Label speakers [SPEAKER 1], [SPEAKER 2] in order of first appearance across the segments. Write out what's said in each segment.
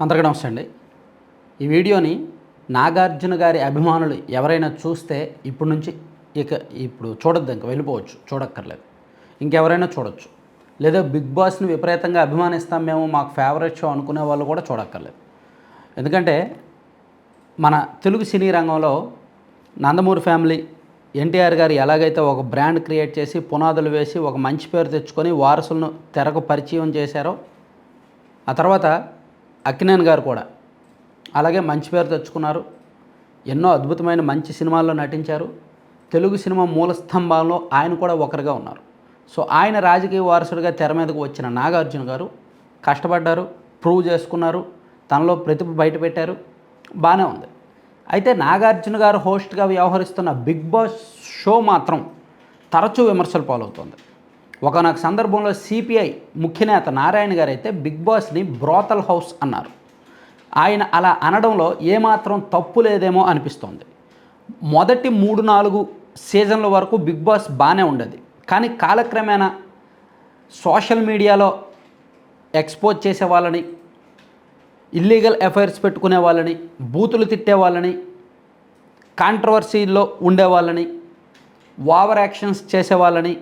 [SPEAKER 1] అందరికీ నమస్తే అండి. ఈ వీడియోని నాగార్జున గారి అభిమానులు ఎవరైనా చూస్తే ఇప్పటి నుంచి ఇక ఇప్పుడు చూడొద్దు ఇంకా వెళ్ళిపోవచ్చు చూడక్కర్లేదు. ఇంకెవరైనా చూడొచ్చు. లేదా బిగ్ బాస్ని విపరీతంగా అభిమానిస్తాం మేము మాకు ఫేవరెట్ షో అనుకునే వాళ్ళు కూడా చూడక్కర్లేదు. ఎందుకంటే మన తెలుగు సినీ రంగంలో నందమూరి ఫ్యామిలీ ఎన్టీఆర్ గారు ఎలాగైతే ఒక బ్రాండ్ క్రియేట్ చేసి పునాదులు వేసి ఒక మంచి పేరు తెచ్చుకొని వారసులను తెరకు పరిచయం చేశారో ఆ తర్వాత అక్కినేని గారు కూడా అలాగే మంచి పేరు తెచ్చుకున్నారు. ఎన్నో అద్భుతమైన మంచి సినిమాల్లో నటించారు. తెలుగు సినిమా మూల స్తంభాల్లో ఆయన కూడా ఒకరిగా ఉన్నారు. సో ఆయన రాజకీయ వారసుడిగా తెర మీదకు వచ్చిన నాగార్జున గారు కష్టపడ్డారు ప్రూవ్ చేసుకున్నారు తనలో ప్రతిభ బయటపెట్టారు. బాగానే ఉంది. అయితే నాగార్జున గారు హోస్ట్గా వ్యవహరిస్తున్న బిగ్ బాస్ షో మాత్రం తరచూ విమర్శలు పాలవుతోంది. ఒకనొక సందర్భంలో సిపిఐ ముఖ్యనేత నారాయణ గారు అయితే బిగ్ బాస్ని బ్రోతల్ హౌస్ అన్నారు. ఆయన అలా అనడంలో ఏమాత్రం తప్పు లేదేమో అనిపిస్తోంది. మొదటి మూడు నాలుగు సీజన్ల వరకు బిగ్ బాస్ బాగానే ఉండేది. కానీ కాలక్రమేణా సోషల్ మీడియాలో ఎక్స్పోజ్ చేసే వాళ్ళని ఇల్లీగల్ ఎఫైర్స్ పెట్టుకునే వాళ్ళని బూతులు తిట్టే వాళ్ళని కాంట్రవర్సీల్లో ఉండే వాళ్ళని ఓవర్ యాక్షన్స్ చేసే వాళ్ళని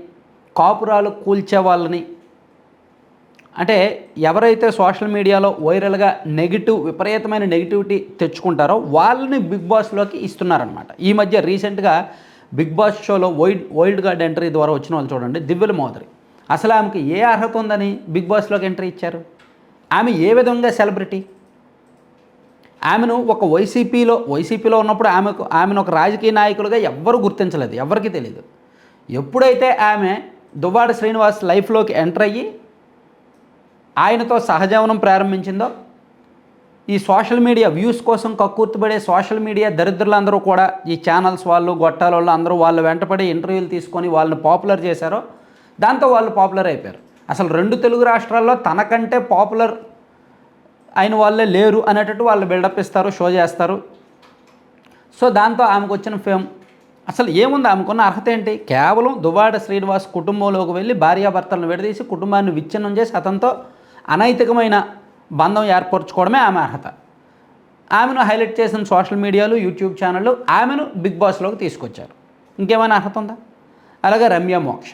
[SPEAKER 1] కాపురాలు కూల్చే వాళ్ళని. అంటే ఎవరైతే సోషల్ మీడియాలో వైరల్గా నెగిటివ్ విపరీతమైన నెగిటివిటీ తెచ్చుకుంటారో వాళ్ళని బిగ్ బాస్లోకి ఇస్తున్నారనమాట ఈ మధ్య రీసెంట్గా బిగ్ బాస్ షోలో వైల్డ్ వైల్డ్ గార్డ్ ఎంట్రీ ద్వారా వచ్చిన వాళ్ళు చూడండి దివ్యుల మోదరి అసలు ఆమెకి ఏ అర్హత ఉందని బిగ్ బాస్లోకి ఎంట్రీ ఇచ్చారు? ఆమె ఏ విధంగా సెలబ్రిటీ? ఆమెను ఒక వైసీపీలో వైసీపీలో ఉన్నప్పుడు ఆమెకు ఆమెను ఒక రాజకీయ నాయకులుగా ఎవ్వరూ గుర్తించలేదు ఎవరికీ తెలియదు ఎప్పుడైతే ఆమె దువ్వాడ శ్రీనివాస్ లైఫ్లోకి ఎంటర్ అయ్యి ఆయనతో సహజీవనం ప్రారంభించిందో ఈ సోషల్ మీడియా వ్యూస్ కోసం కక్కుర్తిపడే సోషల్ మీడియా దరిద్రులందరూ కూడా ఈ ఛానల్స్ వాళ్ళు గొట్టాల వాళ్ళు అందరూ వాళ్ళు వెంటపడి ఇంటర్వ్యూలు తీసుకొని వాళ్ళని పాపులర్ చేశారో దాంతో వాళ్ళు పాపులర్ అయిపోయారు. అసలు రెండు తెలుగు రాష్ట్రాల్లో తనకంటే పాపులర్ అయిన వాళ్ళే లేరు అనేటట్టు వాళ్ళు బిల్డప్ ఇస్తారు షో చేస్తారు. సో దాంతో ఆమెకు వచ్చిన ఫేమ్ అసలు ఏముంది? ఆమెకున్న అర్హత ఏంటి? కేవలం దువాడ శ్రీనివాస్ కుటుంబంలోకి వెళ్ళి భార్యాభర్తలను విడదీసి కుటుంబాన్ని విచ్ఛిన్నం చేసి అతనితో అనైతికమైన బంధం ఏర్పరచుకోవడమే ఆమె అర్హత. ఆమెను హైలైట్ చేసిన సోషల్ మీడియాలు యూట్యూబ్ ఛానళ్ళు ఆమెను బిగ్ బాస్లోకి తీసుకొచ్చారు. ఇంకేమైనా అర్హత ఉందా? అలాగే రమ్య మోక్ష.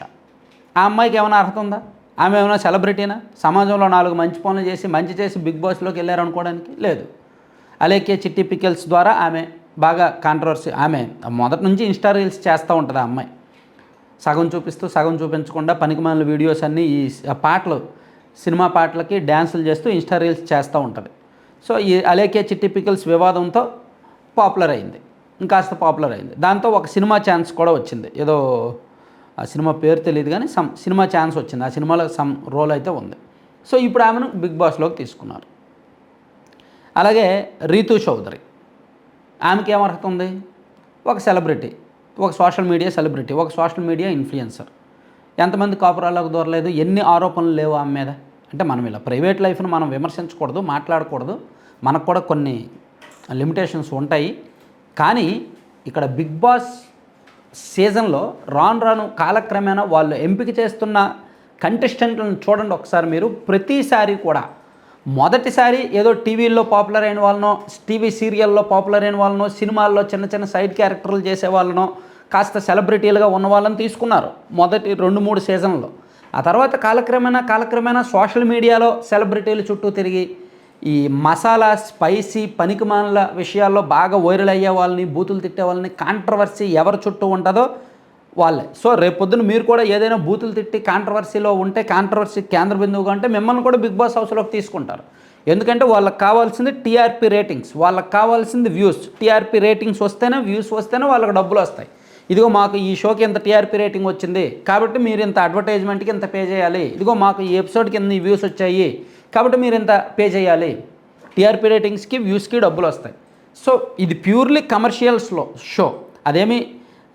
[SPEAKER 1] ఆ అమ్మాయికి ఏమైనా అర్హత ఉందా? ఆమె ఏమైనా సెలబ్రిటీనా? సమాజంలో నాలుగు మంచి పనులు చేసి మంచి చేసి బిగ్ బాస్లోకి వెళ్ళారు అనుకోవడానికి లేదు. అలేకే చిట్టి పికెల్స్ ద్వారా ఆమె బాగా కాంట్రవర్సీ ఆమె మొదటి నుంచి ఇన్స్టా రీల్స్ చేస్తూ ఉంటుంది ఆ అమ్మాయి. సగం చూపిస్తూ సగం చూపించకుండా పనికిమాలిన వీడియోస్ అన్నీ ఈ పాటలు సినిమా పాటలకి డ్యాన్సులు చేస్తూ ఇన్స్టా రీల్స్ చేస్తూ ఉంటుంది. సో ఈ అలేకే చిట్టి పికిల్స్ వివాదంతో పాపులర్ అయింది. ఇంకాస్త పాపులర్ అయింది. దాంతో ఒక సినిమా ఛాన్స్ కూడా వచ్చింది. ఏదో ఆ సినిమా పేరు తెలియదు కానీ సమ్ సినిమా ఛాన్స్ వచ్చింది. ఆ సినిమాలో సమ్ రోల్ అయితే ఉంది. సో ఇప్పుడు ఆమెను బిగ్ బాస్లోకి తీసుకున్నారు. అలాగే రీతు చౌదరి. ఆమెకి ఏం అర్హత ఉంది? ఒక సెలబ్రిటీ ఒక సోషల్ మీడియా సెలబ్రిటీ ఒక సోషల్ మీడియా ఇన్ఫ్లుయెన్సర్. ఎంతమంది కాపురాలకు దూరలేదు ఎన్ని ఆరోపణలు లేవు ఆమె మీద? అంటే మనం ఇలా ప్రైవేట్ లైఫ్ను మనం విమర్శించకూడదు మాట్లాడకూడదు. మనకు కూడా కొన్ని లిమిటేషన్స్ ఉంటాయి. కానీ ఇక్కడ బిగ్ బాస్ సీజన్లో రాను రాను కాలక్రమేణా వాళ్ళు ఎంపిక చేస్తున్న కంటెస్టెంట్లను చూడండి ఒకసారి మీరు. ప్రతిసారి కూడా మొదటిసారి ఏదో టీవీల్లో పాపులర్ అయిన వాళ్ళనో టీవీ సీరియల్లో పాపులర్ అయిన వాళ్ళనో సినిమాల్లో చిన్న చిన్న సైడ్ క్యారెక్టర్లు చేసే వాళ్ళనో కాస్త సెలబ్రిటీలుగా ఉన్న వాళ్ళని తీసుకున్నారు మొదటి రెండు మూడు సీజన్లో. ఆ తర్వాత కాలక్రమేణా కాలక్రమేణా సోషల్ మీడియాలో సెలబ్రిటీలు చుట్టూ తిరిగి ఈ మసాలా స్పైసీ పనికిమాల విషయాల్లో బాగా వైరల్ అయ్యే వాళ్ళని బూతులు తిట్టే వాళ్ళని కాంట్రవర్సీ ఎవరి చుట్టూ ఉంటుందో వాళ్ళే. సో రేపొద్దున మీరు కూడా ఏదైనా బూతులు తిట్టి కాంట్రవర్సీలో ఉంటే కాంట్రవర్సీ కేంద్ర బిందువుగా ఉంటే మిమ్మల్ని కూడా బిగ్ బాస్ హౌస్లోకి తీసుకుంటారు. ఎందుకంటే వాళ్ళకి కావాల్సింది టీఆర్పీ రేటింగ్స్ వాళ్ళకి కావాల్సింది వ్యూస్. టీఆర్పీ రేటింగ్స్ వస్తేనే వ్యూస్ వస్తేనే వాళ్ళకి డబ్బులు వస్తాయి. ఇదిగో మాకు ఈ షోకి ఇంత టీఆర్పీ రేటింగ్ వచ్చింది కాబట్టి మీరు ఇంత అడ్వర్టైజ్మెంట్కి ఇంత పే చేయాలి. ఇదిగో మాకు ఈ ఎపిసోడ్కి ఇన్ని వ్యూస్ వచ్చాయి కాబట్టి మీరు ఇంత పే చేయాలి. టీఆర్పీ రేటింగ్స్కి వ్యూస్కి డబ్బులు వస్తాయి. సో ఇది ప్యూర్లీ కమర్షియల్స్లో షో. అదేమి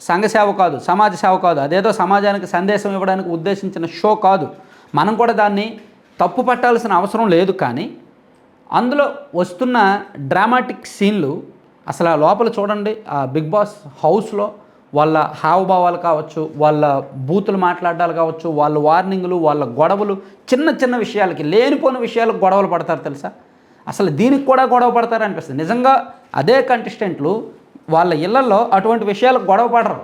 [SPEAKER 1] సంఘ సేవ కాదు సమాజ సేవ కాదు. అదేదో సమాజానికి సందేశం ఇవ్వడానికి ఉద్దేశించిన షో కాదు. మనం కూడా దాన్ని తప్పు పట్టాల్సిన అవసరం లేదు కానీ అందులో వస్తున్న డ్రామాటిక్ సీన్లు అసలు ఆ లోపల చూడండి ఆ బిగ్ బాస్ హౌస్లో వాళ్ళ హావభావాలు కావచ్చు వాళ్ళ బూతులు మాట్లాడాలి కావచ్చు వాళ్ళ వార్నింగ్లు వాళ్ళ గొడవలు చిన్న చిన్న విషయాలకి లేనిపోయిన విషయాలకు గొడవలు పడతారు తెలుసా? అసలు దీనికి కూడా గొడవ పడతారు అనిపిస్తుంది నిజంగా అదే కంటెస్టెంట్లు వాళ్ళ ఇళ్ళలో అటువంటి విషయాలకు గొడవ పడరు.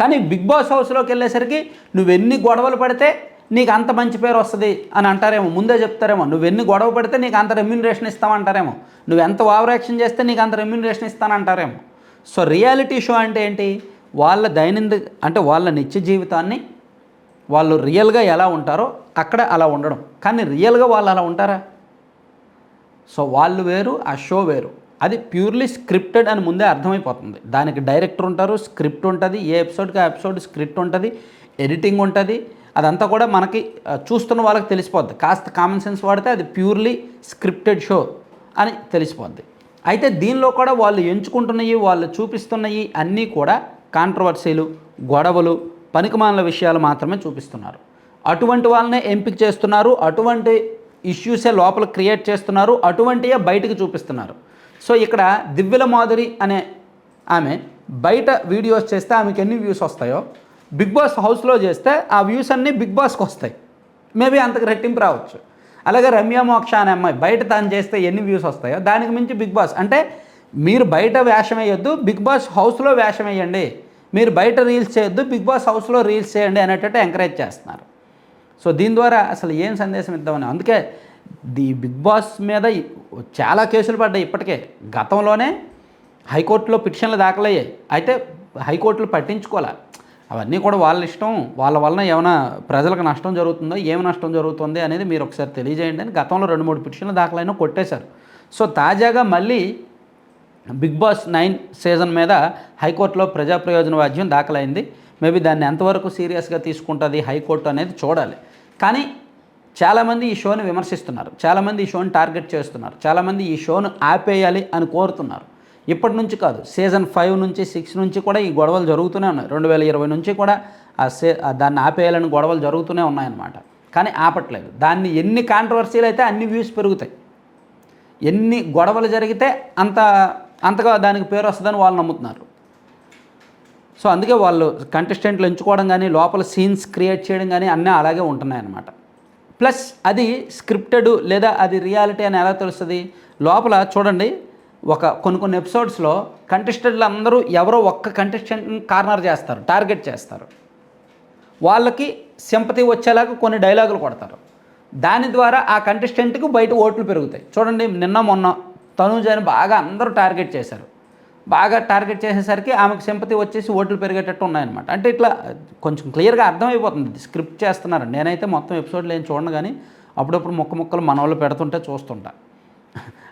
[SPEAKER 1] కానీ బిగ్ బాస్ హౌస్లోకి వెళ్ళేసరికి నువ్వెన్ని గొడవలు పడితే నీకు అంత మంచి పేరు వస్తుంది అని అంటారేమో. ముందే చెప్తారేమో. నువ్వెన్ని గొడవ పడితే నీకు అంత రెమ్యూనరేషన్ ఇస్తామంటారేమో నువ్వు ఎంత ఓవర్ యాక్షన్ చేస్తే నీకు అంత రెమ్యూనరేషన్ ఇస్తానంటారేమో సో రియాలిటీ షో అంటే ఏంటి? వాళ్ళ దైనందిక అంటే వాళ్ళ నిత్య జీవితాన్ని వాళ్ళు రియల్గా ఎలా ఉంటారో అక్కడ అలా ఉండడం. కానీ రియల్గా వాళ్ళు అలా ఉంటారా? సో వాళ్ళు వేరు ఆ షో వేరు. అది ప్యూర్లీ స్క్రిప్టెడ్ అని ముందే అర్థమైపోతుంది. దానికి డైరెక్టర్ ఉంటారు స్క్రిప్ట్ ఉంటుంది ఏ ఎపిసోడ్కి ఆ ఎపిసోడ్ స్క్రిప్ట్ ఉంటుంది ఎడిటింగ్ ఉంటుంది అదంతా కూడా మనకి చూస్తున్న వాళ్ళకి తెలిసిపోద్ది. కాస్త కామన్ సెన్స్ వాడితే అది ప్యూర్లీ స్క్రిప్టెడ్ షో అని తెలిసిపోద్ది. అయితే దీనిలో కూడా వాళ్ళు ఎంచుకుంటున్నవి వాళ్ళు చూపిస్తున్నవి అన్నీ కూడా కాంట్రవర్సీలు గొడవలు పనికిమాల విషయాలు మాత్రమే చూపిస్తున్నారు. అటువంటి వాళ్ళనే ఎంపిక చేస్తున్నారు అటువంటి ఇష్యూసే లోపల క్రియేట్ చేస్తున్నారు అటువంటియే బయటకు చూపిస్తున్నారు. సో ఇక్కడ దివ్యల మాధురి అనే ఆమె బయట వీడియోస్ చేస్తే ఆమెకి ఎన్ని వ్యూస్ వస్తాయో బిగ్ బాస్ హౌస్లో చేస్తే ఆ వ్యూస్ అన్నీ బిగ్ బాస్కి వస్తాయి. మేబీ అంతకు రెట్టింపు రావచ్చు. అలాగే రమ్య మోక్ష అనే అమ్మాయి బయట తాను చేస్తే ఎన్ని వ్యూస్ వస్తాయో దానికి మించి బిగ్ బాస్. అంటే మీరు బయట వేషం వేయొద్దు బిగ్ బాస్ హౌస్లో వేషం వేయండి. మీరు బయట రీల్స్ చేయొద్దు బిగ్ బాస్ హౌస్లో రీల్స్ చేయండి అనేటట్టు ఎంకరేజ్ చేస్తున్నారు. సో దీని ద్వారా అసలు ఏం సందేశం ఇద్దామని? అందుకే ది బిగ్ బాస్ మీద చాలా కేసులు పడ్డాయి ఇప్పటికే. గతంలోనే హైకోర్టులో పిటిషన్లు దాఖలయ్యాయి. అయితే హైకోర్టులు పట్టించుకోవాలి అవన్నీ కూడా వాళ్ళ ఇష్టం. వాళ్ళ వలన ఏమైనా ప్రజలకు నష్టం జరుగుతుందో ఏమి నష్టం జరుగుతుంది అనేది మీరు ఒకసారి తెలియజేయండి అని గతంలో రెండు మూడు పిటిషన్లు దాఖలైనా కొట్టేశారు. సో తాజాగా మళ్ళీ బిగ్ బాస్ నైన్ సీజన్ మీద హైకోర్టులో ప్రజా ప్రయోజన వాద్యం దాఖలైంది. మేబీ దాన్ని ఎంతవరకు సీరియస్గా తీసుకుంటుంది హైకోర్టు అనేది చూడాలి. కానీ చాలామంది ఈ షోని విమర్శిస్తున్నారు. చాలామంది ఈ షోని టార్గెట్ చేస్తున్నారు. చాలామంది ఈ షోను ఆపేయాలి అని కోరుతున్నారు. ఇప్పటి నుంచి కాదు సీజన్ ఫైవ్ నుంచి సిక్స్ నుంచి కూడా ఈ గొడవలు జరుగుతూనే ఉన్నాయి. రెండు వేల ఇరవై నుంచి కూడా ఆ సే దాన్ని ఆపేయాలని గొడవలు జరుగుతూనే ఉన్నాయన్నమాట. కానీ ఆపట్లేదు. దాన్ని ఎన్ని కాంట్రవర్సీలు అయితే అన్ని వ్యూస్ పెరుగుతాయి. ఎన్ని గొడవలు జరిగితే అంత అంతగా దానికి పేరు వస్తుందని వాళ్ళు నమ్ముతున్నారు. సో అందుకే వాళ్ళు కంటెస్టెంట్లు ఎంచుకోవడం కానీ లోపల సీన్స్ క్రియేట్ చేయడం కానీ అన్నీ అలాగే ఉంటున్నాయన్నమాట. ప్లస్ అది స్క్రిప్టెడ్ లేదా అది రియాలిటీ అని ఎలా తెలుస్తుంది? లోపల చూడండి ఒక కొన్ని కొన్ని ఎపిసోడ్స్లో కంటెస్టెంట్లు అందరూ ఎవరో ఒక్క కంటెస్టెంట్ని కార్నర్ చేస్తారు టార్గెట్ చేస్తారు. వాళ్ళకి సింపతి వచ్చేలాగా కొన్ని డైలాగులు కొడతారు. దాని ద్వారా ఆ కంటెస్టెంట్కి బయట ఓట్లు పెరుగుతాయి. చూడండి నిన్న మొన్న తనుజాని బాగా అందరూ టార్గెట్ చేశారు. బాగా టార్గెట్ చేసేసరికి ఆమెకు సింపతి వచ్చేసి ఓట్లు పెరిగేటట్టు ఉన్నాయన్నమాట. అంటే ఇట్లా కొంచెం క్లియర్గా అర్థమైపోతుంది. స్క్రిప్ట్ చేస్తున్నారు. నేనైతే మొత్తం ఎపిసోడ్లు ఏం చూడను కానీ అప్పుడప్పుడు ముక్క ముక్కలు మన వాళ్ళు పెడుతుంటే చూస్తుంటా.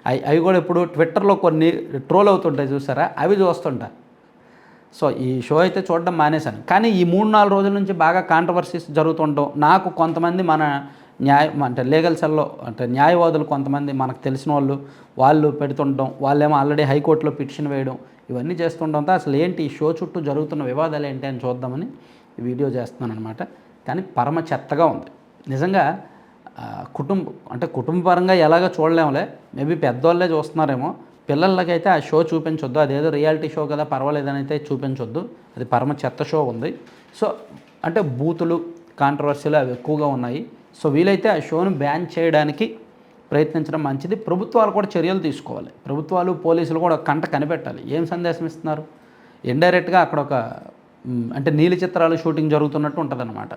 [SPEAKER 1] అవి అవి కూడా ఇప్పుడు ట్విట్టర్లో కొన్ని ట్రోల్ అవుతుంటాయి చూసారా? అవి చూస్తుంటా. సో ఈ షో అయితే చూడడం మానేశాను. కానీ ఈ మూడు నాలుగు రోజుల నుంచి బాగా కాంట్రవర్సీస్ జరుగుతుండడం నాకు కొంతమంది మన న్యాయ అంటే లీగల్ సెల్లో అంటే న్యాయవాదులు కొంతమంది మనకు తెలిసిన వాళ్ళు వాళ్ళు పెడుతుండడం వాళ్ళేమో ఆల్రెడీ హైకోర్టులో పిటిషన్ వేయడం ఇవన్నీ చేస్తుండడంతో అసలు ఏంటి ఈ షో చుట్టూ జరుగుతున్న వివాదాలు ఏంటి అని చూద్దామని వీడియో చేస్తున్నాను అనమాట కానీ పరమ చెత్తగా ఉంది. నిజంగా కుటుంబం కుటుంబ అంటే కుటుంబపరంగా ఎలాగో చూడలేములే. మేబీ పెద్దవాళ్ళే చూస్తున్నారేమో. పిల్లలకైతే ఆ షో చూపించొద్దు. అదేదో రియాలిటీ షో కదా పర్వాలేదని అయితే చూపించొద్దు. అది పరమ చెత్త షో ఉంది. సో అంటే బూతులు కాంట్రవర్సీలు అవి ఎక్కువగా ఉన్నాయి. సో వీలైతే ఆ షోను బ్యాన్ చేయడానికి ప్రయత్నించడం మంచిది. ప్రభుత్వాలు కూడా చర్యలు తీసుకోవాలి. ప్రభుత్వాలు పోలీసులు కూడా కంట కనిపెట్టాలి. ఏం సందేశం ఇస్తున్నారు? ఇండైరెక్ట్గా అక్కడ ఒక అంటే నీలి చిత్రాలు షూటింగ్ జరుగుతున్నట్టు ఉంటుందన్నమాట.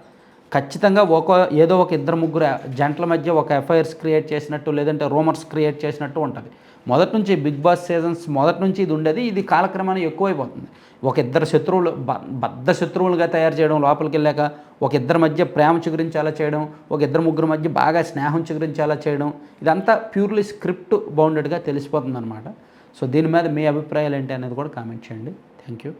[SPEAKER 1] ఖచ్చితంగా ఒక ఏదో ఒక ఇద్దరు ముగ్గురు జంటల మధ్య ఒక ఎఫ్ఐఆర్స్ క్రియేట్ చేసినట్టు లేదంటే రూమర్స్ క్రియేట్ చేసినట్టు ఉంటుంది. మొదటి నుంచి బిగ్ బాస్ సీజన్స్ మొదటి నుంచి ఇది ఉండేది ఇది కాలక్రమాన్ని ఎక్కువైపోతుంది. ఒక ఇద్దరు శత్రువులు బద్ద శత్రువులుగా తయారు చేయడం లోపలికి వెళ్ళాక ఒక ఇద్దరి మధ్య ప్రేమ చిగురించేలా చేయడం ఒక ఇద్దరు ముగ్గురు మధ్య బాగా స్నేహం చిగురించేలా చేయడం ఇదంతా ప్యూర్లీ స్క్రిప్ట్ బౌండెడ్గా తెలిసిపోతుంది అనమాట సో దీని మీద మీ అభిప్రాయాలు ఏంటి అనేది కూడా కామెంట్ చేయండి. Thank you